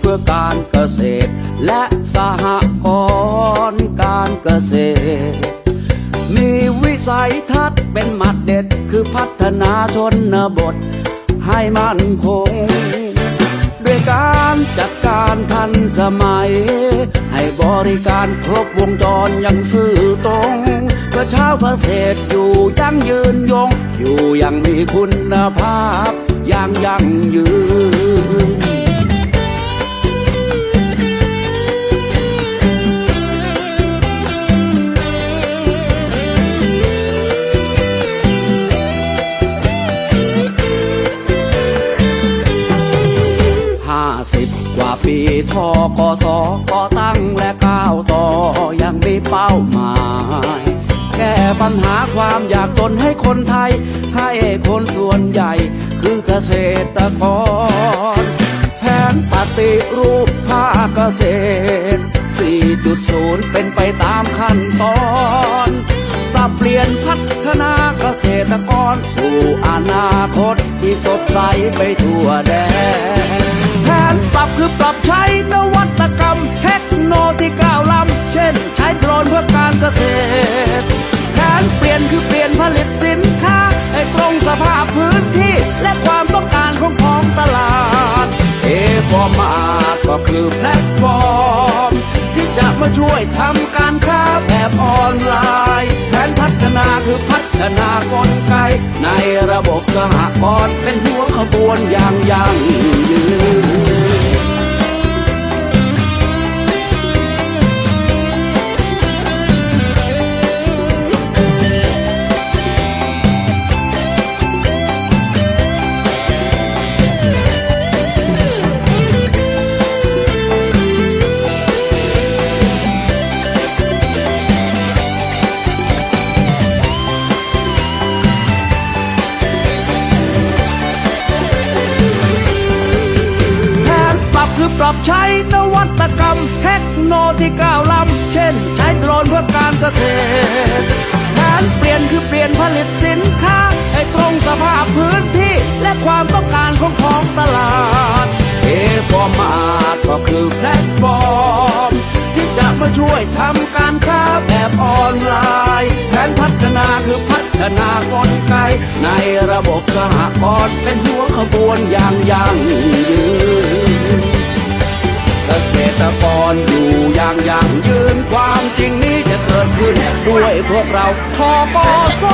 เพื่อการเกษตร และสหกรณ์การเกษตร มีวิสัยทัศน์เป็นหมัดเด็ดคือพัฒนาชนบทให้มั่นคง ด้วยการจัดการทันสมัย ให้บริการครบวงจรอย่างสื่อตรงกระเชาาเกษตรอยู่ยั่งยืนยง อยู่อย่างมีคุณภาพอย่างยั่งยืน สิบกว่าปีทอกสก่อตั้งและก้าวต่อยังมีเป้าหมาย แก้ปัญหาความอยากจนให้คนไทย ให้คนส่วนใหญ่คือเกษตรกร แผนปฏิรูปภาคเกษตร 4.0 เป็นไปตามขั้นตอนปรับเปลี่ยนพัฒนาเกษตรกรสู่อนาคตที่สดใสไปทั่วแดน คือปรับใช้นวัตกรรม เทคโนโลยีก้าวล้ำเช่น ใช้โดรนเพื่อการเกษตรแผนเปลี่ยนคือเปลี่ยนผลิตสินค้า ให้ตรงสภาพพื้นที่ และความต้องการของท้องตลาดเอฟอร์มาก็คือแพลตฟอร์ม ที่จะมาช่วยทำการค้าแบบออนไลน์แผนพัฒนาคือพัฒนากลไก ในระบบสหกรณ์เป็นหัวขบวนอย่างยั่งยืน ปรับใช้นวัตกรรม เทคโนโลยีก้าวล้ำเช่น ใช้โดรนเพื่อการเกษตรแผนเปลี่ยนคือเปลี่ยนผลิตสินค้า ให้ตรงสภาพพื้นที่ และความต้องการของท้องตลาดเอฟอร์มาก็คือแพลตฟอร์ม ที่จะมาช่วยทำการค้าแบบออนไลน์แผนพัฒนาคือพัฒนากลไก ในระบบสหกรณ์เป็นหัวขบวนอย่างยั่งยืน อนอยู่อย่างยั่งยืนความจริงนี้จะเกิดขึ้นด้วยพวกเราทกส